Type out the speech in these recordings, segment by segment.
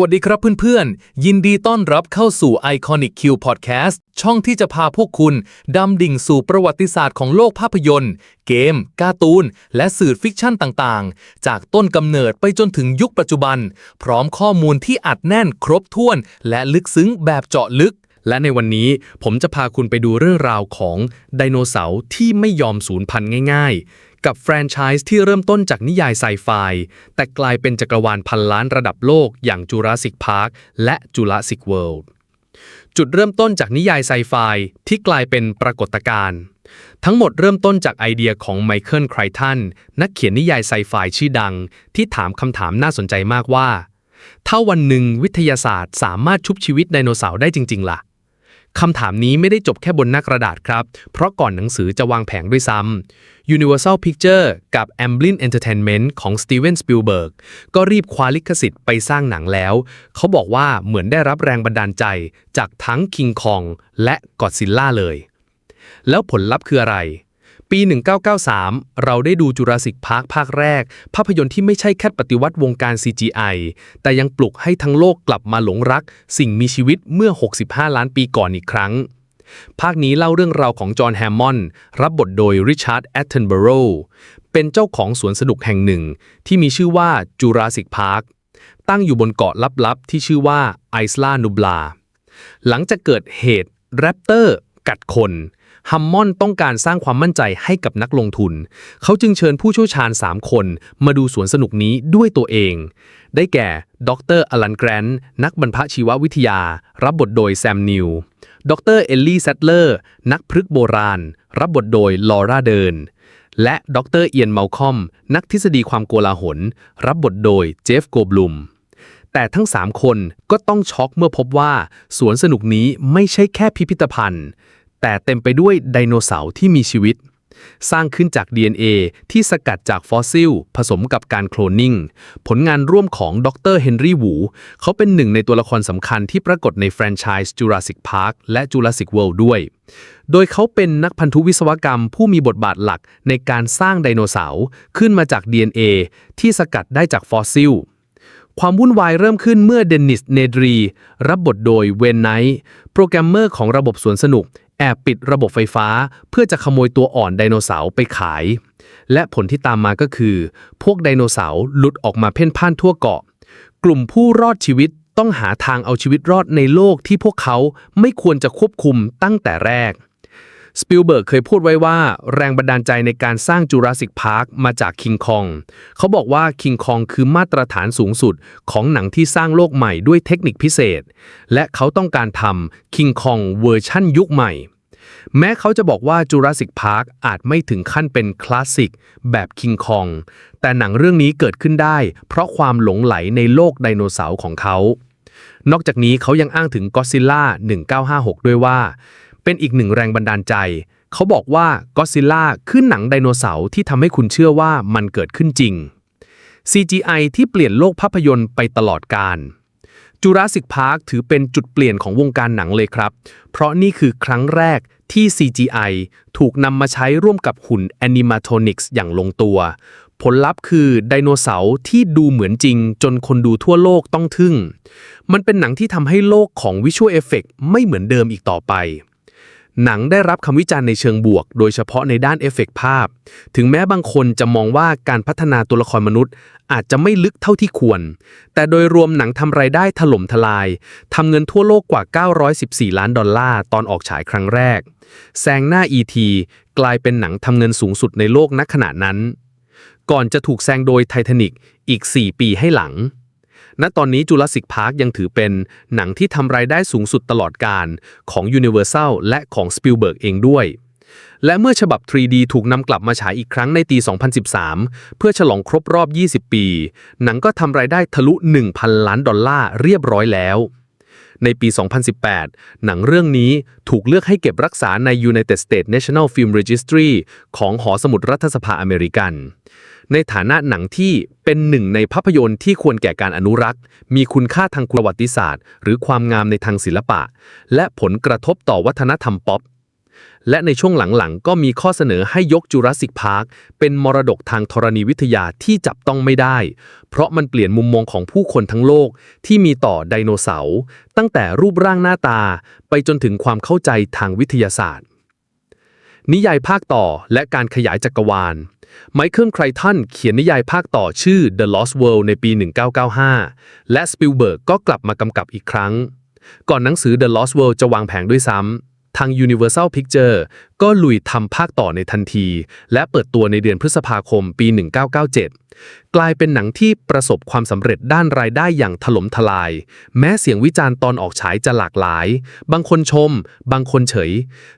สวัสดีครับเพื่อนๆ ยินดีต้อนรับเข้าสู่ Iconic Q Podcast ช่องที่จะพาพวกคุณ ดำดิ่งสู่ประวัติศาสตร์ของโลกภาพยนตร์ เกม การ์ตูน และสื่อฟิกชั่นต่างๆ จากต้นกำเนิดไปจนถึงยุคปัจจุบัน พร้อมข้อมูลที่อัดแน่นครบถ้วน และลึกซึ้งแบบเจาะลึก และในวันนี้ผมจะพาคุณไปดูเรื่องราวของไดโนเสาร์ที่ไม่ยอมสูญพันธุ์ง่าย ๆ กับแฟรนไชส์ที่เริ่มต้นจากนิยายไซไฟ แต่กลายเป็นจักรวาลพันล้านระดับโลกอย่างจูราสสิกพาร์คและจูราสสิกเวิลด์จุดเริ่มต้นจากนิยายไซไฟที่กลายเป็นปรากฏการณ์ทั้งหมดเริ่มต้นจากไอเดียของไมเคิลไครทันนักเขียนนิยายไซไฟชื่อดัง ที่ถามคำถามน่าสนใจมากว่า ถ้าวันหนึ่งวิทยาศาสตร์สามารถชุบชีวิตไดโนเสาร์ได้จริง ๆล่ะ คำถามนี้ไม่ได้จบแค่บนหน้ากระดาษครับ เพราะก่อนหนังสือจะวางแผงด้วยซ้ำ Universal Picture กับ Amblin Entertainment ของ Steven Spielberg ก็รีบคว้าลิขสิทธิ์ไปสร้างหนังแล้ว เขาบอกว่าเหมือนได้รับแรงบันดาลใจจากทั้ง King Kong และ Godzilla เลย แล้วผลลัพธ์คืออะไร ปี 1993 เราได้ดูจูราสิกพาร์คภาคแรก ภาพยนตร์ที่ไม่ใช่แค่ปฏิวัติวงการ CGI แต่ยังปลุกให้ทั้งโลกกลับมาหลงรัก สิ่งมีชีวิตเมื่อ 65 ล้านปีก่อนอีกครั้ง ภาคนี้เล่าเรื่องราวของจอห์นแฮมมอนด์รับบทโดยริชาร์ดแอตเทนเบโรเป็นเจ้าของสวนสนุกแห่งหนึ่ง ที่มีชื่อว่าจูราสสิกพาร์คตั้งอยู่บนเกาะลับๆ ที่ชื่อว่าไอสลานูบลา หลังจากเกิดเหตุแรปเตอร์กัดคน ฮัมมอนต้องการสร้างความมั่นใจให้กับนักลงทุน เขาจึงเชิญผู้เชี่ยวชาญ 3 คนมาดูสวนสนุกนี้ด้วยตัวเอง ได้แก่ ดรอลันแกรนท์นักบรรพชีววิทยา รับบทโดยแซมนิว ดรเอลลี่แซตเลอร์ นักพฤกษ์โบราณ รับบทโดยลอร่าเดิน และดรเอียนเมลคอม นักทฤษฎีความโกลาหล รับบทโดยเจฟโกบลุมแต่ทั้ง 3 คนก็ต้องช็อกเมื่อพบว่า สวนสนุกนี้ไม่ใช่แค่พิพิธภัณฑ์ แต่เต็มไปด้วยไดโนเสาร์ที่มีชีวิต สร้างขึ้นจาก DNA ที่สกัดจากฟอสซิล ผสมกับการโคลนนิ่ง ผลงานร่วมของดรเฮนรี่หูเขาเป็นหนึ่งในตัวละครสำคัญที่ปรากฏในแฟรนไชส์ Jurassic Park และ Jurassic World ด้วย โดยเขาเป็นนักพันธุวิศวกรรมผู้มีบทบาทหลักในการสร้างไดโนเสาร์ขึ้นมาจาก DNA ที่สกัดได้จากฟอสซิลความวุ่นวายเริ่มขึ้นเมื่อเดนนิส เนดรี รับบทโดยเวนไนท์โปรแกรมเมอร์ของระบบสวนสนุก แอบปิดระบบไฟฟ้า เพื่อจะขโมยตัวอ่อนไดโนเสาร์ไปขาย และผลที่ตามมาก็คือ พวกไดโนเสาร์หลุดออกมาเพ่นพ่านทั่วเกาะ กลุ่มผู้รอดชีวิตต้องหาทางเอาชีวิตรอดในโลกที่พวกเขาไม่ควรจะควบคุมตั้งแต่แรก สปิลเบิร์กเคยพูดไว้ว่า แรงบันดาลใจในการสร้างจูราสสิกพาร์คมาจากคิงคองเขาบอกว่าคิงคองคือมาตรฐานสูงสุดของหนังที่สร้างโลกใหม่ด้วยเทคนิคพิเศษ และเขาต้องการทำคิงคองเวอร์ชั่นยุคใหม่ แม้เขาจะบอกว่าจูราสสิกพาร์คอาจไม่ถึงขั้นเป็นคลาสสิกแบบคิงคองแต่หนังเรื่องนี้เกิดขึ้นได้ เพราะความหลงไหลในโลกไดโนเสาร์ของเขานอกจากนี้เขายังอ้างถึงก็ซิล่า1956 ด้วยว่า เป็นอีกหนึ่งแรงบันดาลใจ เขาบอกว่าก็ซิล่าคือหนังไดโนเสาร์ที่ทำให้คุณเชื่อว่ามันเกิดขึ้นจริง CGI ที่เปลี่ยนโลกภาพยนตร์ไปตลอดกาลจูราสสิกพาร์คถือเป็นจุดเปลี่ยนของวงการหนังเลยครับ เพราะนี่คือครั้งแรกที่ CGI ถูกนำมาใช้ร่วมกับหุ่น Animatronics อย่างลงตัว ผลลัพธ์คือไดโนเสาร์ที่ดูเหมือนจริง จนคนดูทั่วโลกต้องทึ่ง มันเป็นหนังที่ทำให้โลกของวิชวลเอฟเฟกไม่เหมือนเดิมอีกต่อไป หนังได้รับคำวิจารณ์ในเชิงบวก โดยเฉพาะในด้านเอฟเฟกต์ภาพ ถึงแม้บางคนจะมองว่าการพัฒนาตัวละครมนุษย์ อาจจะไม่ลึกเท่าที่ควร แต่โดยรวมหนังทำรายได้ถล่มทลาย ทำเงินทั่วโลกกว่า 914 ล้านดอลลาร์ตอนออกฉายครั้งแรก แซงหน้า E.T. กลายเป็นหนังทำเงินสูงสุดในโลกณขณะนั้น ก่อนจะถูกแซงโดยไททานิกอีก 4 ปีให้หลัง ณตอนนี้จูราสสิกพาร์คยังถือเป็นหนังที่ทำรายได้สูงสุดตลอดการของ Universal และของ Spielberg เองด้วย และเมื่อฉบับ 3D ถูกนำกลับมาฉายอีกครั้งในปี 2013 เพื่อฉลองครบรอบ 20 ปี หนังก็ทำรายได้ทะลุ 1,000 ล้านดอลลาร์เรียบร้อยแล้วในปี 2018 หนังเรื่องนี้ถูกเลือกให้เก็บรักษาใน United States National Film Registry ของหอสมุดรัฐสภาอเมริกัน ในฐานะหนังที่เป็นหนึ่งในภาพยนตร์ที่ควรแก่การอนุรักษ์ มีคุณค่าทางประวัติศาสตร์ หรือความงามในทางศิลปะ และผลกระทบต่อวัฒนธรรมป๊อปและในช่วงหลังๆ ก็มีข้อเสนอให้ยกจูราสสิกพาร์คเป็นมรดกทางธรณีวิทยาที่จับต้องไม่ได้ เพราะมันเปลี่ยนมุมมองของผู้คนทั้งโลกที่มีต่อไดโนเสาร์ ตั้งแต่รูปร่างหน้าตา ไปจนถึงความเข้าใจทางวิทยาศาสตร์ นิยายภาคต่อและการขยายจักรวาล ไมเคิลไครทันเขียนนิยายภาคต่อชื่อ The Lost World ในปี 1995 และสปิลเบิร์กก็กลับมากำกับอีกครั้ง ก่อนหนังสือ The Lost World จะวางแผงด้วยซ้ำ ทาง Universal Picture ก็ลุยทำภาคต่อในทันที และเปิดตัวในเดือนพฤษภาคมปี 1997 กลายเป็นหนังที่ประสบความสำเร็จด้านรายได้อย่างถล่มทลาย แม้เสียงวิจารณ์ตอนออกฉายจะหลากหลาย บางคนชม บางคนเฉย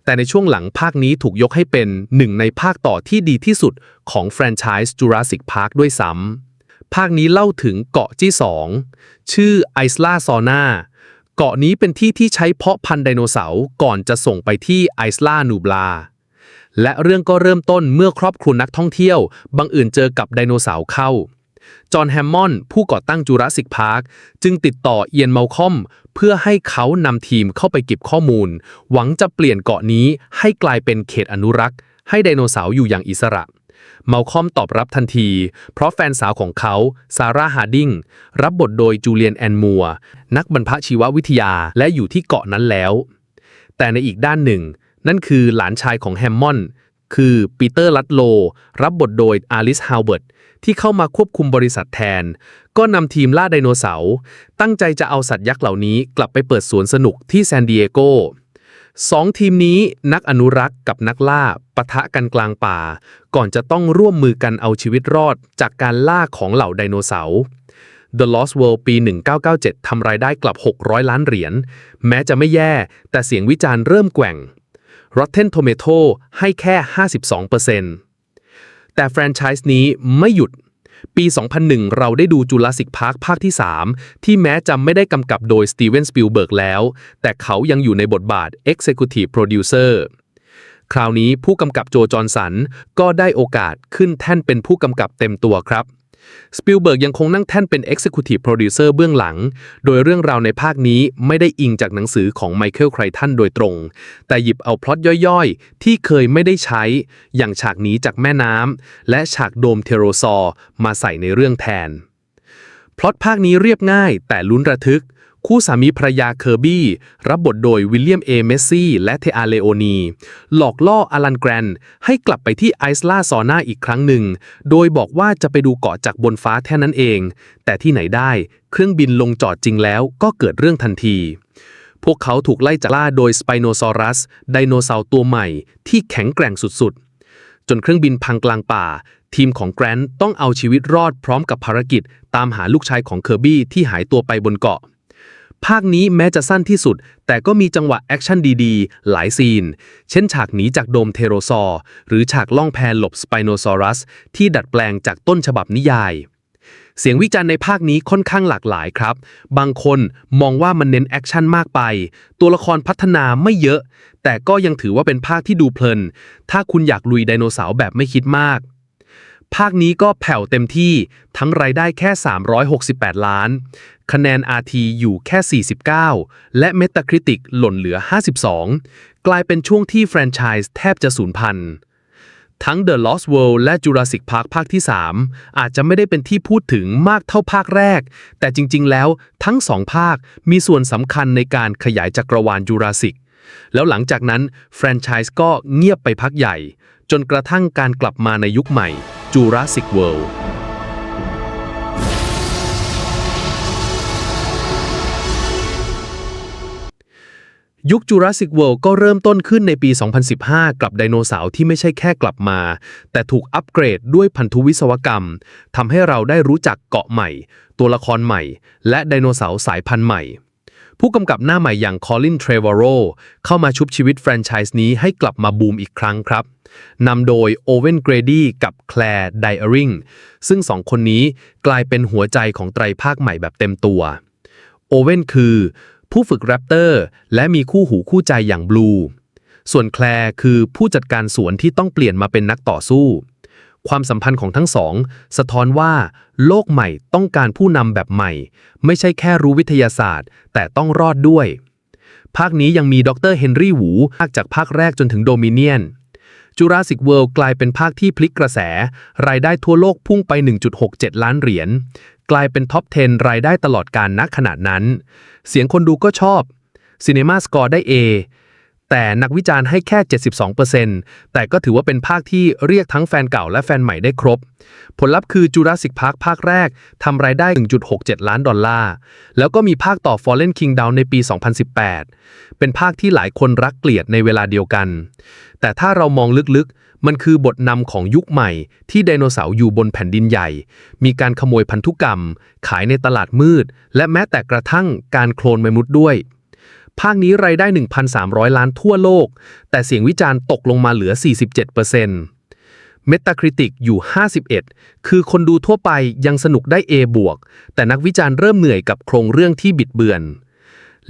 แต่ในช่วงหลังภาคนี้ถูกยกให้เป็นหนึ่งในภาคต่อที่ดีที่สุดของแฟรนไชส์ Jurassic Park ด้วยซ้ำภาคนี้เล่าถึงเกาะที่ 2 ชื่อไอซ์ลาซอนา เกาะนี้เป็นที่ที่ใช้เพาะพันธุ์ไดโนเสาร์ก่อนจะส่งไปที่ไอซ์ลานูบลา และเรื่องก็เริ่มต้นเมื่อครอบครัวนักท่องเที่ยว บังเอิญเจอกับไดโนเสาร์เข้า จอห์นแฮมมอนด์ผู้ก่อตั้งจูราสสิกพาร์คจึงติดต่อเอียนเมลคอม เพื่อให้เขานำทีมเข้าไปเก็บข้อมูล หวังจะเปลี่ยนเกาะนี้ให้กลายเป็นเขตอนุรักษ์ ให้ไดโนเสาร์อยู่อย่างอิสระ เมลคอมตอบรับทันที เพราะแฟนสาวของเขา ซาร่าฮาร์ดิง รับบทโดยจูเลียนแอนมัว นักบรรพชีววิทยาและอยู่ที่เกาะนั้นแล้ว แต่ในอีกด้านหนึ่ง นั่นคือหลานชายของแฮมมอนด์คือปีเตอร์ลัดโล รับบทโดยอาลิสฮาวเวิร์ดที่เข้ามาควบคุมบริษัทแทน ก็นำทีมล่าไดโนเสาร์ ตั้งใจจะเอาสัตว์ยักษ์เหล่านี้กลับไปเปิดสวนสนุกที่ซานดิเอโก สองทีมนี้นักอนุรักษ์กับนักล่าปะทะกันกลางป่า ก่อนจะต้องร่วมมือกันเอาชีวิตรอดจากการล่าของเหล่าไดโนเสาร์ The Lost World ปี 1997 ทำรายได้กลับ 600 ล้านเหรียญ แม้จะไม่แย่ แต่เสียงวิจารณ์เริ่มแกว่ง Rotten Tomato ให้แค่ 52%แต่แฟรนไชส์นี้ไม่หยุด ปี 2001 เราได้ดูจูราสสิกพาร์คภาคที่ 3 ที่แม้จำไม่ได้กำกับโดยสตีเวนสปิลเบิร์กแล้ว แต่เขายังอยู่ในบทบาท Executive Producer คราวนี้ผู้กำกับโจจอห์นสันก็ได้โอกาสขึ้นแท่นเป็นผู้กำกับเต็มตัวครับ สปิลเบิร์กยังคงนั่งแท่นเป็น Executive Producer เบื้องหลัง โดยเรื่องราวในภาคนี้ไม่ได้อิงจากหนังสือของไมเคิลไครทันโดยตรง แต่หยิบเอาพล็อตย่อยๆ ที่เคยไม่ได้ใช้ อย่างฉากหนีจากแม่น้ำ และฉากโดมเทโรซอร์มาใส่ในเรื่องแทน พล็อตภาคนี้เรียบง่ายแต่ลุ้นระทึก คู่สามีภรรยาเคอร์บี้ รับบทโดยวิลเลียมเอเมสซี่และเทอาเลโอนี หลอกล่ออลันแกรนให้กลับไปที่ไอซ์ลาซอนาอีกครั้งหนึ่ง โดยบอกว่าจะไปดูเกาะจากบนฟ้าแค่นั้นเอง แต่ที่ไหนได้ เครื่องบินลงจอดจริงแล้วก็เกิดเรื่องทันทีพวกเขาถูกไล่จับล่าโดยสไปโนซอรัส ไดโนเสาร์ตัวใหม่ที่แข็งแกร่งสุดๆ จนเครื่องบินพังกลางป่า ทีมของแกรนต้องเอาชีวิตรอดพร้อมกับภารกิจ ตามหาลูกชายของเคอร์บี้ที่หายตัวไปบนเกาะ ภาคนี้แม้จะสั้นที่สุด แต่ก็มีจังหวะแอคชั่นดีๆ หลายซีน เช่นฉากหนีจากโดมเทโรซอร์ หรือฉากล่องแพหลบสไปโนซอรัส ที่ดัดแปลงจากต้นฉบับนิยาย เสียงวิจารณ์ในภาคนี้ค่อนข้างหลากหลายครับ บางคนมองว่ามันเน้นแอคชั่นมากไป ตัวละครพัฒนาไม่เยอะ แต่ก็ยังถือว่าเป็นภาคที่ดูเพลิน ถ้าคุณอยากลุยไดโนเสาร์แบบไม่คิดมากภาคนี้ก็แผ่วเต็มที่ทั้งรายได้แค่ 368 ล้าน คะแนน RT อยู่แค่ 49 และ Metacritic หล่นเหลือ 52 กลายเป็นช่วงที่แฟรนไชส์แทบจะสูญพันธุ์ทั้ง The Lost World และ Jurassic Park ภาคที่ 3 อาจจะไม่ได้เป็นที่พูดถึงมากเท่าภาคแรก แต่จริง ๆ แล้วทั้งสองภาคมีส่วนสำคัญในการขยายจักรวาลจูราสสิกแล้วหลังจากนั้นแฟรนไชส์ก็เงียบไปพักใหญ่ จนกระทั่งการกลับมาในยุคใหม่ Jurassic World ยุค Jurassic World ก็เริ่มต้นขึ้นในปี 2015 กับไดโนเสาร์ที่ไม่ใช่แค่กลับมา แต่ถูกอัปเกรดด้วยพันธุวิศวกรรมทำให้เราได้รู้จักเกาะใหม่ ตัวละครใหม่ และไดโนเสาร์สายพันธุ์ใหม่ ผู้กำกับหน้าใหม่อย่างคอลินเทรเวโรเข้ามาชุบชีวิตแฟรนไชส์นี้ให้กลับมาบูมอีกครั้งครับนำโดยโอเวนเกรดี้กับแคลร์ไดอาริงซึ่งสองคนนี้กลายเป็นหัวใจของไตรภาคใหม่แบบเต็มตัวโอเวนคือ ผู้ฝึกแรปเตอร์ และมีคู่หูคู่ใจอย่างบลู ส่วนแคลร์คือผู้จัดการสวนที่ต้องเปลี่ยนมาเป็นนักต่อสู้ ความสัมพันธ์ของทั้งสอง สะท้อนว่าโลกใหม่ต้องการผู้นำแบบใหม่ ไม่ใช่แค่รู้วิทยาศาสตร์ แต่ต้องรอดด้วย ภาคนี้ยังมีดรเฮนรี่หูภาคจากภาคแรกจนถึงโดมิเนียน Jurassic World กลายเป็นภาคที่พลิกกระแส รายได้ทั่วโลกพุ่งไป 1.67 ล้านเหรียญ กลายเป็นท็อป 10 รายได้ตลอดการณขณะนั้น เสียงคนดูก็ชอบ Cinema Score ได้ A แต่นักวิจารณ์ให้แค่ 72%แต่ก็ถือว่าเป็นภาคที่เรียกทั้งแฟนเก่าและแฟนใหม่ได้ครบ ผลลัพธ์คือ Jurassic Park ภาคแรกทำรายได้ 1.67 ล้านดอลลาร์ แล้วก็มีภาคต่อ Fallen Kingdom ในปี 2018 เป็นภาคที่หลายคนรักเกลียดในเวลาเดียวกัน แต่ถ้าเรามองลึกๆ มันคือบทนำของยุคใหม่ ที่ไดโนเสาร์อยู่บนแผ่นดินใหญ่ มีการขโมยพันธุกรรม ขายในตลาดมืด และแม้แต่กระทั่งการโคลนมนุษย์ด้วย ภาคนี้รายได้ 1,300 ล้านทั่วโลก แต่เสียงวิจารณ์ตกลงมาเหลือ 47% Metacritic อยู่ 51 คือคนดูทั่วไปยังสนุกได้ A บวก แต่นักวิจารณ์เริ่มเหนื่อยกับโครงเรื่องที่บิดเบือน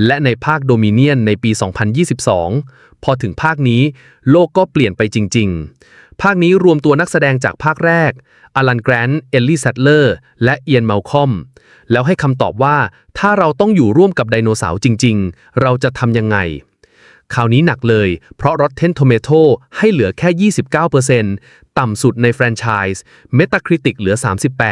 และในภาคโดมิเนียนในปี 2022 พอถึงภาคนี้ โลกก็เปลี่ยนไปจริง ๆ ภาคนี้รวมตัวนักแสดงจากภาคแรกอลันแกรนต์เอลลี่แซตเลอร์ และเอียนเมลคอม แล้วให้คำตอบว่า ถ้าเราต้องอยู่ร่วมกับไดโนเสาร์จริง ๆ เราจะทำยังไง คราวนี้หนักเลย เพราะ Rotten Tomato ให้เหลือแค่ 29%ต่ำสุดในแฟรนไชส์ Metacritic เหลือ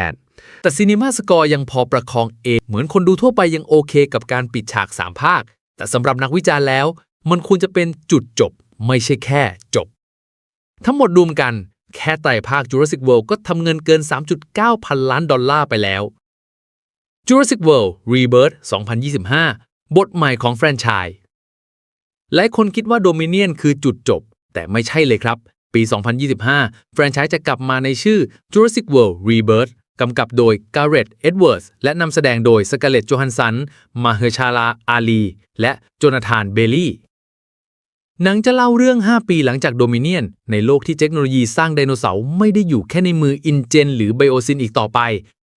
38แต่ Cinema Score ยังพอประคองเองเหมือนคนดูทั่วไปยังโอเคกับการปิดฉาก 3 ภาค แต่สำหรับนักวิจารณ์แล้ว มันควรจะเป็นจุดจบ ไม่ใช่แค่จบ ทั้งหมดรวมกัน แค่ไต่ภาค Jurassic World ก็ทำเงินเกิน 3.9 พันล้านดอลลาร์ไปแล้ว Jurassic World Rebirth 2025 บทใหม่ของแฟรนไชส์หลายคนคิดว่า Dominion คือจุดจบ แต่ไม่ใช่เลยครับ ปี 2025 แฟรนไชส์จะกลับมาในชื่อ Jurassic World Rebirth กำกับโดย Gareth Edwards และนำแสดงโดย Scarlett Johansson มาเฮชาลาอาลี และโจนาธาน เบลลี่ หนังจะเล่าเรื่อง 5 ปีหลังจากโดมิเนียน ในโลกที่เทคโนโลยีสร้างไดโนเสาร์ไม่ได้อยู่แค่ในมืออินเจนหรือไบโอซินอีกต่อไป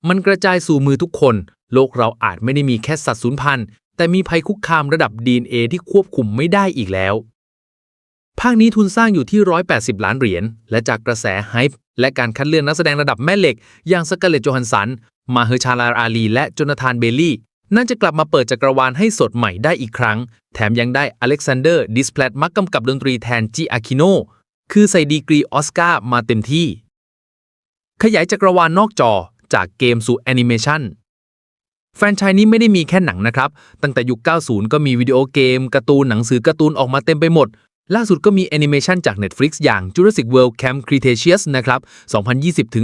มันกระจายสู่มือทุกคน โลกเราอาจไม่ได้มีแค่สัตว์สูญพันธุ์ แต่มีภัยคุกคามระดับ DNA ที่ควบคุมไม่ได้อีกแล้ว ภาคนี้ทุนสร้างอยู่ที่ 180 ล้านเหรียญ และจากกระแสไฮป์และการคัดเลือกนักแสดงระดับแม่เหล็ก อย่างสกาเลตโจฮันสัน มาเฮอร์ชาลาอาลี และจนาธานเบลลี่ นั่นจะกลับมาเปิดจักรวาลให้สดใหม่ได้อีกครั้ง แถมยังได้อเล็กซานเดอร์ดิสแพลตมักกำกับดนตรีแทนจิอาคิโน คือใส่ดีกรีออสการ์มาเต็มที่ ขยายจักรวาลนอกจอจากเกมสู่แอนิเมชันแฟนชส์นี้ไม่ได้มีแค่หนังนะครับ ตั้งแต่ยุค 90 ก็มีวิดีโอเกมการ์ตูนหนังสือการ์ตูนออกมาเต็มไปหมด ล่าสุดก็มีแอนิเมชันจาก Netflix อย่าง Jurassic World Camp Cretaceous นะครับ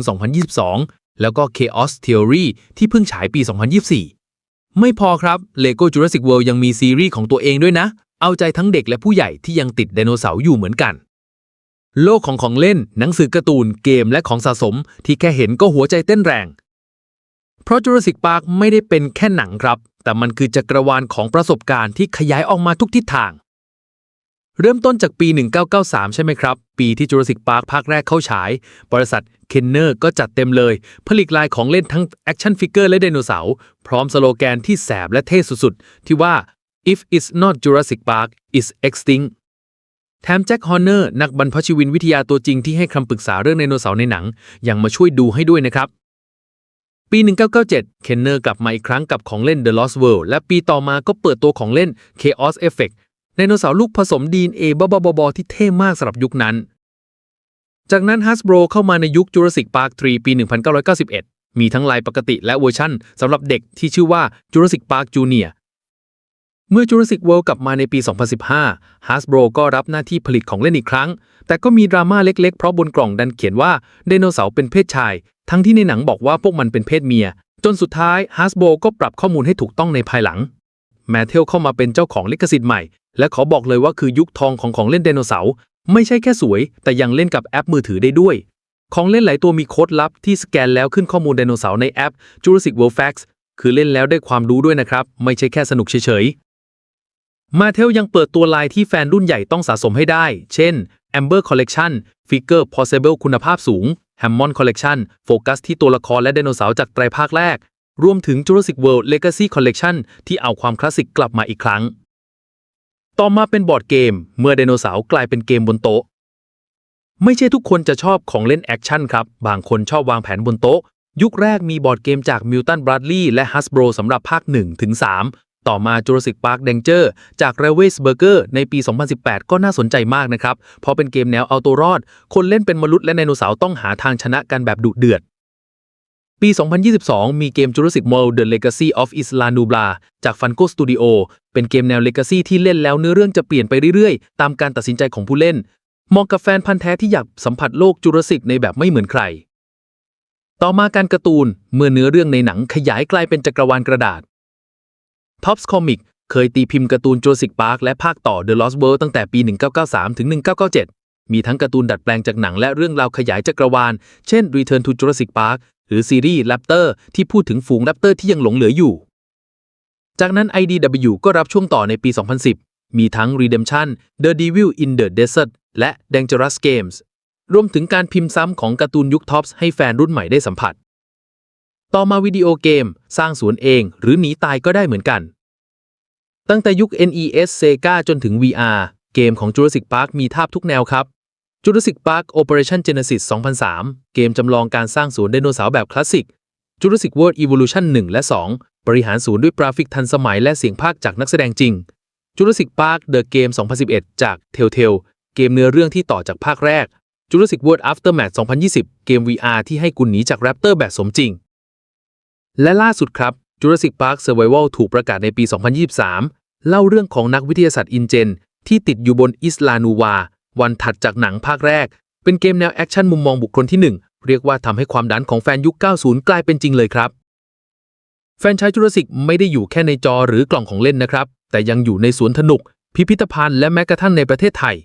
2020-2022 แล้วก็ Chaos Theory ที่เพิ่งฉายปี 2024 ไม่พอครับ Lego Jurassic World ยังมีซีรีส์ของตัวเองด้วยนะ เอาใจทั้งเด็กและผู้ใหญ่ที่ยังติดไดโนเสาร์อยู่เหมือนกัน โลกของของเล่น หนังสือการ์ตูน เกมและของสะสม ที่แค่เห็นก็หัวใจเต้นแรง เพราะ Jurassic Park ไม่ได้เป็นแค่หนังครับ แต่มันคือจักรวาลของประสบการณ์ที่ขยายออกมาทุกทิศทาง เริ่มต้นจากปี 1993 ใช่ไหมครับ ปีที่ Jurassic Park ภาคแรกเข้าฉาย บริษัท Kenner ก็จัดเต็มเลย ผลิตลายของเล่นทั้งแอคชั่นฟิกเกอร์และไดโนเสาร์พร้อมสโลแกนที่แสบและเท่สุดๆ ที่ว่า if it's not Jurassic Park it's extinct แถมแจ็คฮอนเนอร์นักบรรพชีวินวิทยาตัวจริงที่ให้คำปรึกษาเรื่องไดโนเสาร์ในหนัง ยังมาช่วยดูให้ด้วยนะครับ ปี 1997 เคนเนอร์กลับมาอีกครั้งกับของเล่น The Lost World และปีต่อมาก็เปิดตัวของเล่น Chaos Effect ไดโนเสาร์ลูกผสม DNA บ้าๆๆๆที่เท่มากสำหรับยุคนั้น จากนั้น Hasbro เข้ามาในยุค Jurassic Park 3 ปี 1991 มีทั้งลายปกติและเวอร์ชั่นสำหรับเด็กที่ชื่อว่า Jurassic Park Junior เมื่อ Jurassic World กลับมาในปี 2015 Hasbro ก็รับหน้าที่ผลิตของเล่นอีกครั้ง แต่ก็มีดราม่าเล็กๆ เพราะบนกล่องดันเขียนว่าไดโนเสาร์เป็นเพศชาย ทั้งที่ในหนังบอกว่าพวกมันเป็นเพศเมีย จนสุดท้าย Hasbro ก็ปรับข้อมูลให้ถูกต้องในภายหลัง แมทเทลเข้ามาเป็นเจ้าของลิขสิทธิ์ใหม่ และขอบอกเลยว่าคือยุคทองของของเล่นไดโนเสาร์ ไม่ใช่แค่สวย แต่ยังเล่นกับแอปมือถือได้ด้วย ของเล่นหลายตัวมีโค้ดลับที่สแกนแล้วขึ้นข้อมูลไดโนเสาร์ในแอป Jurassic World Facts คือเล่นแล้วได้ความรู้ด้วยนะครับ ไม่ใช่แค่สนุกเฉยๆ มาเทลยังเปิดตัวลายที่แฟนรุ่นใหญ่ต้องสะสมให้ได้ เช่น Amber Collection Figure Possible คุณภาพสูง Hammond Collection โฟกัสที่ตัวละครและไดโนเสาร์จากไตรภาคแรก รวมถึง Jurassic World Legacy Collection ที่เอาความคลาสสิกกลับมาอีกครั้ง ต่อมาเป็นบอร์ดเกม เมื่อไดโนเสาร์กลายเป็นเกมบนโต๊ะ ไม่ใช่ทุกคนจะชอบของเล่นแอคชั่นครับ บางคนชอบวางแผนบนโต๊ะ ยุคแรกมีบอร์ดเกมจาก Milton Bradley และ Hasbro สำหรับภาค1ถึง3ต่อมา Jurassic Park Danger จาก Ravensburger ในปี 2018 ก็น่าสนใจมากนะครับ เพราะเป็นเกมแนวเอาตัวรอด คนเล่นเป็นมนุษย์และไดโนเสาร์ต้องหาทางชนะกันแบบดุเดือด ปี 2022 มีเกม Jurassic World The Legacy of Isla Nubla จาก Funko Studio เป็นเกมแนว Legacy ที่เล่นแล้วเนื้อเรื่องจะเปลี่ยนไปเรื่อยๆ ตามการตัดสินใจของผู้เล่นเหมาะกับแฟนพันธ์แท้ที่อยากสัมผัสโลกจูราสสิกในแบบไม่เหมือนใคร ต่อมาการการ์ตูนเมื่อเนื้อเรื่องในหนังขยายกลายเป็นจักรวาลกระดาษ Tops Comic เคยตีพิมพ์การ์ตูน Jurassic Park และภาคต่อ The Lost World ตั้งแต่ปี 1993 ถึง 1997 มีทั้งการ์ตูนดัดแปลงจากหนังและเรื่องราวขยายจักรวาล เช่น Return to Jurassic Park หรือซีรีส์ Raptor ที่พูดถึงฝูง Raptor ที่ยังหลงเหลืออยู่ จากนั้น IDW ก็รับช่วงต่อในปี 2010 มีทั้ง Redemption The Devil in the Desert และ Dangerous Games รวมถึงการพิมพ์ซ้ำของการ์ตูนยุคท็อปส์ให้แฟนรุ่นใหม่ได้สัมผัส ต่อมาวิดีโอเกม สร้างสวนเองหรือหนีตายก็ได้เหมือนกัน ตั้งแต่ยุค NES Sega จนถึง VR เกมของ Jurassic Park มีทาบทุกแนวครับ Jurassic Park Operation Genesis 2003 เกมจำลองการสร้างสวนไดโนเสาร์แบบคลาสสิก Jurassic World Evolution 1 และ 2 บริหารศูนย์ด้วยกราฟิกทันสมัยและเสียงภาคจากนักแสดงจริง Jurassic Park The Game 2011 จาก Telltale เกมเนื้อเรื่องที่ต่อจากภาคแรก Jurassic World Aftermath 2020 เกม VR ที่ให้คุณหนีจากแรปเตอร์แบบสมจริง และล่าสุดครับ Jurassic Park Survival ถูกประกาศในปี 2023 เล่าเรื่องของนักวิทยาศาสตร์อินเจน ที่ติดอยู่บนอิสลานูวา วันถัดจากหนังภาคแรก เป็นเกมแนวแอคชั่นมุมมองบุคคลที่ 1 เรียกว่าทำให้ความดันของแฟนยุค 90 กลายเป็นจริงเลยครับ แฟนชส์จูราสิกไม่ได้อยู่แค่ในจอหรือกล่องของเล่นนะครับ แต่ยังอยู่ในสวนสนุก พิพิธภัณฑ์และแม้กระทั่งในประเทศไทย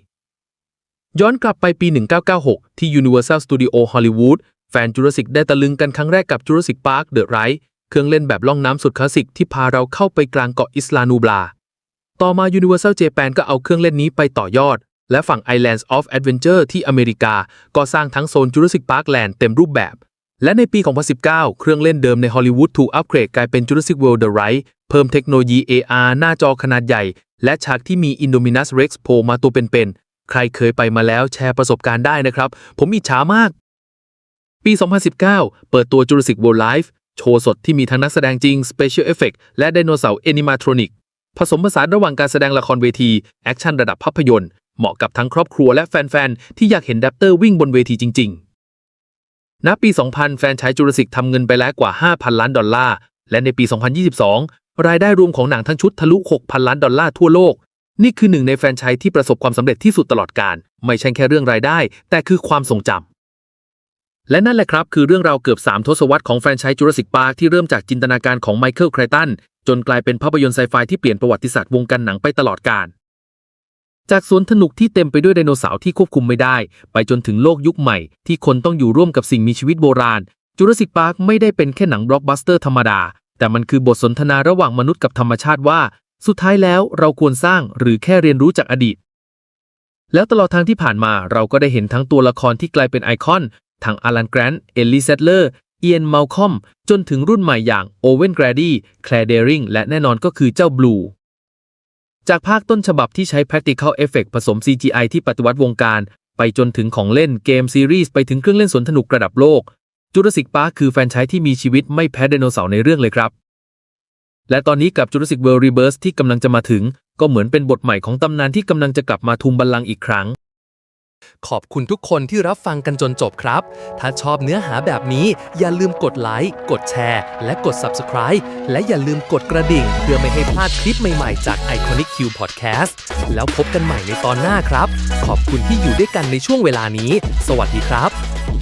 ย้อนกลับไปปี 1996 ที่ Universal Studio Hollywood แฟนจูราสสิกได้ตะลึงกันครั้งแรกกับ Jurassic Park The Ride เครื่องเล่นแบบล่องน้ำสุดคลาสสิกที่พาเราเข้าไปกลางเกาะอิสลานูบลา ต่อมา Universal Japan ก็เอาเครื่องเล่นนี้ไปต่อยอด และฝั่ง Islands of Adventure ที่อเมริกา ก็สร้างทั้งโซน Jurassic Park Land เต็มรูปแบบ และในปี 2019 เครื่องเล่นเดิมในฮอลลีวูดถูกอัปเกรดกลายเป็น Jurassic World The Ride เพิ่มเทคโนโลยี AR หน้าจอขนาดใหญ่ และฉากที่มี Indominus Rex โผล่มาตัวเป็นๆ ใครเคยไปมาแล้วแชร์ประสบการณ์ได้นะครับ ผมอิจฉามาก ปี 2019 เปิดตัว Jurassic World Live โชว์สดที่มีทั้งนักแสดงจริง Special Effect และไดโนเสาร์ Animatronic ผสมผสานระหว่างการแสดงละครเวที แอคชั่นระดับภาพยนตร์ เหมาะกับทั้งครอบครัวและแฟน ๆ ที่อยากเห็นแรปเตอร์วิ่งบนเวทีจริง ๆ ณ ปี 2000 แฟนฉายจูราสิกทำเงินไปแล้วกว่า 5,000 ล้านดอลลาร์ และในปี 2022 รายได้รวมของหนังทั้งชุดทะลุ 6,000 ล้านดอลลาร์ทั่วโลก นี่คือหนึ่งในแฟนชส์ที่ประสบความสำเร็จที่สุดตลอดการ ไม่ใช่แค่เรื่องรายได้ แต่คือความทรงจำและนั่นแหละครับคือเรื่องราวเกือบ 3 ทศวรรษของแฟรนไชส์จูราสสิกพาร์คที่เริ่มจากจินตนาการของไมเคิลไครตัน จนกลายเป็นภาพยนตร์ไซไฟที่เปลี่ยนประวัติศาสตร์วงการหนังไปตลอดกาล จากสวนสนุกที่เต็มไปด้วยไดโนเสาร์ที่ควบคุมไม่ได้ ไปจนถึงโลกยุคใหม่ ที่คนต้องอยู่ร่วมกับสิ่งมีชีวิตโบราณจูราสสิกพาร์คไม่ได้เป็นแค่หนังบล็อกบัสเตอร์ธรรมดา แต่มันคือบทสนทนาระหว่างมนุษย์กับธรรมชาติว่า สุดท้ายแล้วเราควรสร้างหรือแค่เรียนรู้จากอดีต แล้วตลอดทางที่ผ่านมาเราก็ได้เห็นทั้งตัวละครที่กลายเป็นไอคอนทั้งอลันแกรนต์เอลลี่เซตเลอร์เอียนมัลคอมจนถึงรุ่นใหม่อย่างโอเวนแกรดี้แคลเดริงและแน่นอนก็คือเจ้าบลู จากภาคต้นฉบับที่ใช้ practical effect ผสม CGI ที่ปฏิวัติวงการ ไปจนถึงของเล่นเกมซีรีส์ไปถึงเครื่องเล่นสวนสนุกระดับโลกจูราสสิกปาร์คคือแฟนใช้ที่มีชีวิตไม่แพ้ไดโนเสาร์ในเรื่องเลยครับ และตอนนี้กับจูราสสิกเวิลด์รีเบิร์สที่กำลังจะมาถึง ก็เหมือนเป็นบทใหม่ของตำนานที่กำลังจะกลับมาทุมบัลลังก์อีกครั้ง ขอบคุณทุกคนที่รับฟังกันจนจบครับ ถ้าชอบเนื้อหาแบบนี้อย่าลืมกดไลค์ กดแชร์ และกด Subscribe และอย่าลืมกดกระดิ่ง เพื่อไม่ให้พลาดคลิปใหม่ๆจาก Iconic Q Podcast แล้วพบกันใหม่ในตอนหน้าครับ ขอบคุณที่อยู่ด้วยกันในช่วงเวลานี้ สวัสดีครับ